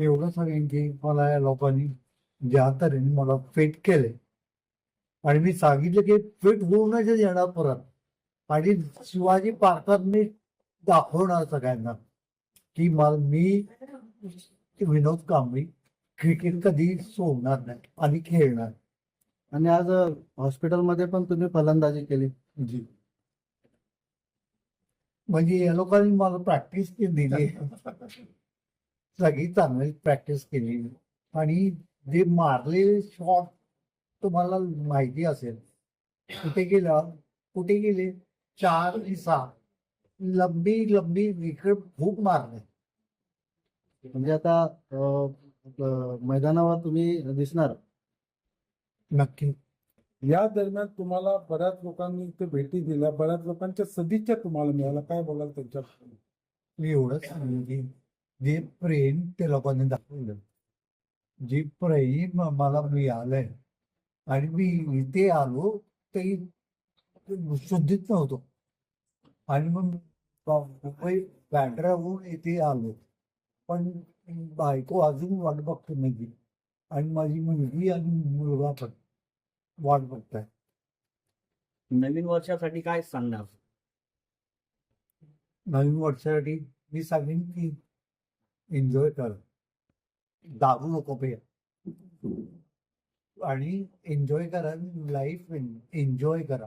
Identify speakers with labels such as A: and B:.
A: एवढं सांगेन की मला या लोकांनी ज्या तऱ्हेने मला फिट केले. आणि मी सांगितलं की फिट होऊनच येणार परत. आणि शिवाजी पार्कात मी दाखवणार सगळ्यांना की मला मी विनोद कांबळी क्रिकेट कधी सोडणार नाही आणि खेळणार
B: आणि आज हॉस्पिटलमध्ये पण तुम्ही फलंदाजी केली.
A: जी. म्हणजे या लोकांनी मला प्रॅक्टिस दिली. सगळी चांगली प्रॅक्टिस केली. आणि जे मारलेले शॉट तुम्हाला माहिती असेल कुठे गेला? कुठे गेले? चार आणि सहा लंबी लंबी विकेट खूप मारले.
B: म्हणजे आता मैदानावर तुम्ही दिसणार.
A: नक्की.
C: या दरम्यान तुम्हाला बऱ्याच लोकांनी इथे भेटी दिल्या. बऱ्याच लोकांच्या सदिच्छा तुम्हाला मिळाल्या. काय बोलाल त्यांच्या
A: मी एवढंच. सांगेन की जे प्रेम ते लोकांनी दाखवलं. जे प्रेम मला मिळालंय. आणि मी इथे आलो ते शुद्धीत नव्हतो. आणि मग मुंबई बँड्रा होऊन इथे आलो. पण बायको अजून वाट बघते माझी आणि माझी मुलगी आणि मुलगा पण वाट बघताय
D: नवीन वर्षासाठी काय सांगणार?
A: नवीन वर्षासाठी मी सांगेन की एन्जॉय करा. दारू नको पे आणि एन्जॉय करा. लाईफ एन्जॉय करा.